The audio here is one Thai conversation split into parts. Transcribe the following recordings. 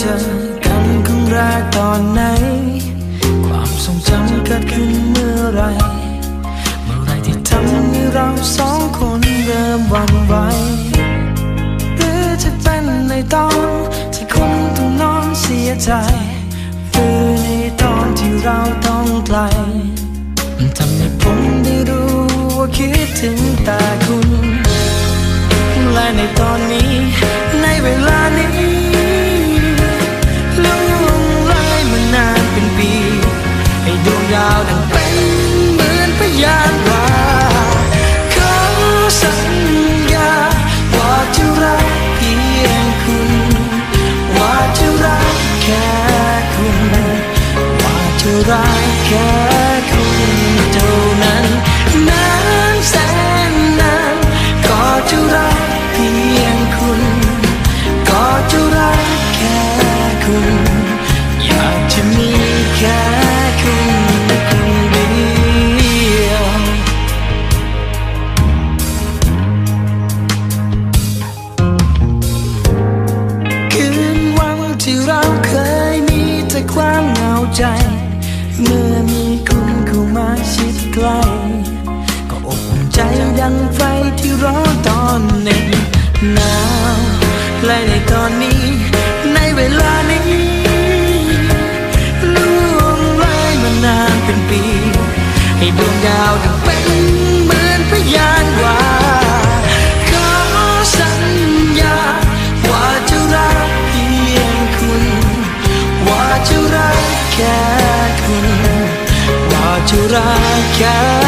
เจอกันครั้งแรกตอนไหน ความทรงจำเกิดขึ้นเมื่อไร เมื่อไรที่ทำให้เราสองคนเริ่มหวันไหวหรือจะเป็นในตอนที่คนต้องนอนเสียใจหรือในตอนที่เราต้องไกลมันทำให้ผมได้รู้ว่าคิดถึงแต่คุณและในตอนนี้าวดังเป็นเหมือนพยาน ใจ เมื่อมีคุณเข้ามาชิดใกล้ก็อบอุ่นใจดังไฟที่ร้อนตอนหน็บหนาวและในตอนนี้ ในเวลานี้ล่วงเลยมานานเป็นปี ให้ดวงดาวดังเป็นเหมือนพยานว่า แค่คุณว่าจะรักแค่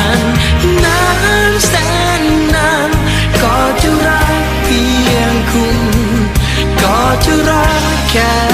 น จ